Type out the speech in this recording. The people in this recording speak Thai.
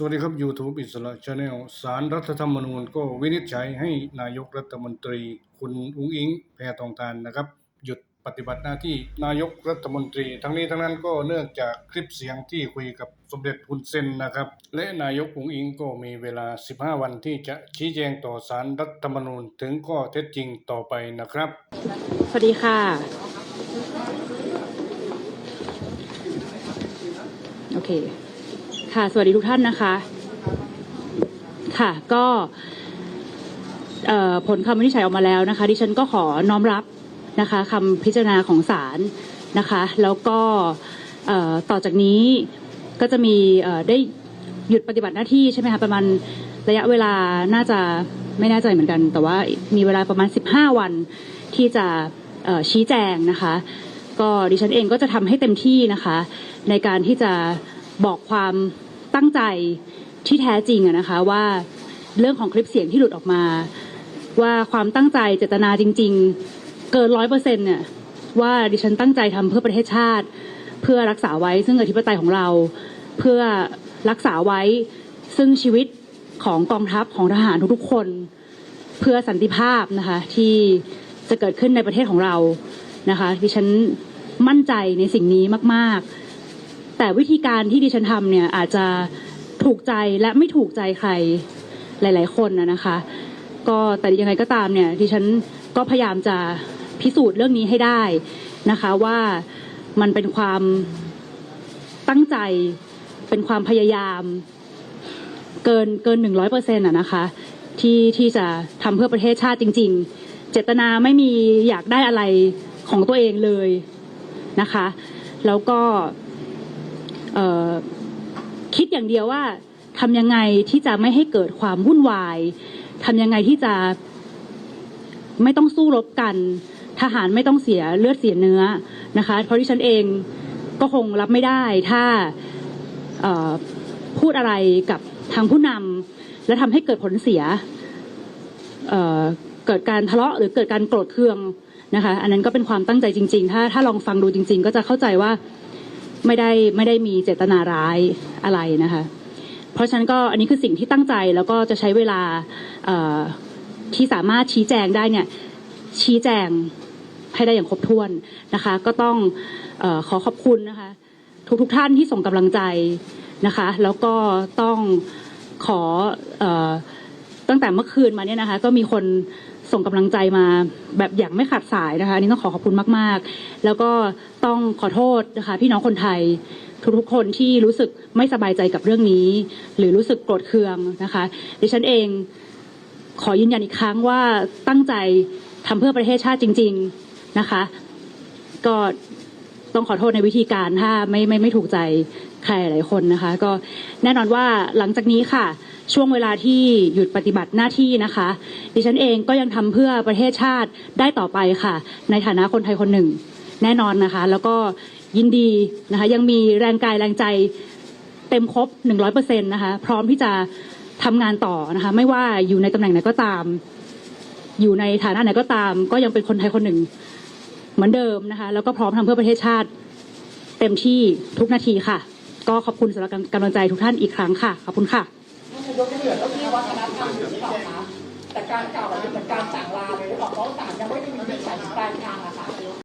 สวัสดีครับ YouTube อิสระชาแนลสารรัฐธรรมนูญก็วินิจฉัยให้นายกรัฐมนตรี คุณอุ้งอิง แพทองทานนะครับ หยุดปฏิบัติหน้าที่นายกรัฐมนตรี ทั้งนี้ทั้งนั้นก็เนื่องจากคลิปเสียงที่คุยกับสมเด็จฮุนเซนนะครับ และนายกอุ้งอิงก็มีเวลา 15 วันที่จะชี้แจงต่อสารรัฐธรรมนูญถึงข้อเท็จจริงต่อไปนะครับ สวัสดีค่ะโอเค ค่ะ สวัสดีทุกท่านนะคะ ค่ะ ก็ผลคำวินิจฉัยออกมาแล้วนะคะ ดิฉันก็ขอน้อมรับนะคะคำพิจารณาของศาลนะคะ แล้วก็ต่อจากนี้ก็จะมีได้หยุดปฏิบัติหน้าที่ใช่ไหมคะประมาณระยะเวลาน่าจะไม่แน่ใจเหมือนกัน แต่ว่ามีเวลาประมาณ 15 วันที่จะชี้แจงนะคะ ก็ดิฉันเองก็จะทำให้เต็มที่นะคะ ในการที่จะ บอกความตั้งใจที่แท้จริงอะนะคะว่าเรื่องของคลิปเสียงที่หลุดออกมา ว่าความตั้งใจเจตนาจริง ๆ เกินร้อยเปอร์เซ็นต์เนี่ยว่าดิฉันตั้งใจทำเพื่อประเทศชาติ เพื่อรักษาไว้ซึ่งอธิปไตยของเรา เพื่อรักษาไว้ซึ่งชีวิตของกองทัพของทหารทุกๆคน เพื่อสันติภาพนะคะที่จะเกิดขึ้นในประเทศของเรานะคะดิฉันมั่นใจในสิ่งนี้มาก ๆ แต่วิธีการที่ดิฉันทำเนี่ยอาจจะถูกใจและไม่ถูกใจใครหลาย ๆ คนนะนะคะ ก็แต่ยังไงก็ตามเนี่ยดิฉันก็พยายามจะพิสูจน์เรื่องนี้ให้ได้นะคะว่ามันเป็นความตั้งใจเป็นความพยายาม เกินเกินหนึ่งร้อยเปอร์เซ็นต์อะนะคะที่ที่จะทำเพื่อประเทศชาติจริง ๆ เจตนาไม่มีอยากได้อะไรของตัวเองเลยนะคะ แล้วก็ คิดอย่างเดียวว่าทำยังไงที่จะไม่ให้เกิดความวุ่นวายทำยังไงที่จะไม่ต้องสู้รบกัน ทหารไม่ต้องเสียเลือดเสียเนื้อนะคะ เพราะที่ฉันเองก็คงรับไม่ได้ถ้าพูดอะไรกับทางผู้นำและทำให้เกิดผลเสียเเกิดการทะเลาะหรือเกิดการโกรธเคืองนะคะ อันนั้นก็เป็นความตั้งใจจริง ๆ ถ้าถ้าลองฟังดูจริง ๆ ก็จะเข้าใจว่า ไม่ได้ไม่ได้มีเจตนาร้ายอะไรนะคะ เพราะฉะนั้นก็อันนี้คือสิ่งที่ตั้งใจแล้วก็จะใช้เวลาที่สามารถชี้แจงได้เนี่ยชี้แจงให้ได้อย่างครบถ้วนนะคะ ก็ต้องออขอขอบคุณนะคะ ทุกๆทท่านที่ส่งกำลังใจนะคะ แล้วก็ต้องขออตั้งแต่เมื่อคืนมาเนี่ยนะคะ ก็มีคน ส่งกำลังใจมาแบบอย่างไม่ขาดสายนะคะนนี้ต้องขอขอบคุณมากๆ แล้วก็ต้องขอโทษนะคะพี่น้องคนไทยทุกๆคนที่รู้สึกไม่สบายใจกับเรื่องนี้ หรือรู้สึกโกรธเคืองนะคะดิฉันเองขอยืนยันอีกครั้งว่าตั้งใจทำเพื่อประเทศชาติจริง ๆนะคะ ก็ต้องขอโทษในวิธีการถ้าไม่ไม่ไม่ถูกใจ ครหลายคนนะคะ ก็แน่นอนว่าหลังจากนี้ค่ะ ช่วงเวลาที่หยุดปฏิบัติหน้าที่นะคะ ดิฉันเองก็ยังทำเพื่อประเทศชาติได้ต่อไปค่ะ ในฐานะคนไทยคนหนึ่ง แน่นอนนะคะ แล้วก็ยินดีนะคะ ยังมีแรงกายแรงใจเต็มครบหนึ่งร้อยเปอร์เซ็นต์นะคะ พร้อมที่จะทำงานต่อนะคะ ไม่ว่าอยู่ในตำแหน่งไหนก็ตาม อยู่ในฐานะไหนก็ตาม ก็ยังเป็นคนไทยคนหนึ่ง เหมือนเดิมนะคะ แล้วก็พร้อมทำเพื่อประเทศชาติ เต็มที่ทุกนาทีค่ะ ก็ขอบคุณสำหรับกำลังใจทุกท่านอีกครั้งค่ะ ขอบคุณค่ะท่านนายกยังเหลือเก้าอี้วัฒนธรรมอยู่หรือเปล่าคะแต่การกล่าวอาจะเป็นการสั่งลาเลยหรือเปล่าเพราะศาลยังไม่ได้มีวินิจฉัยถึงปลายทางอะค่ะ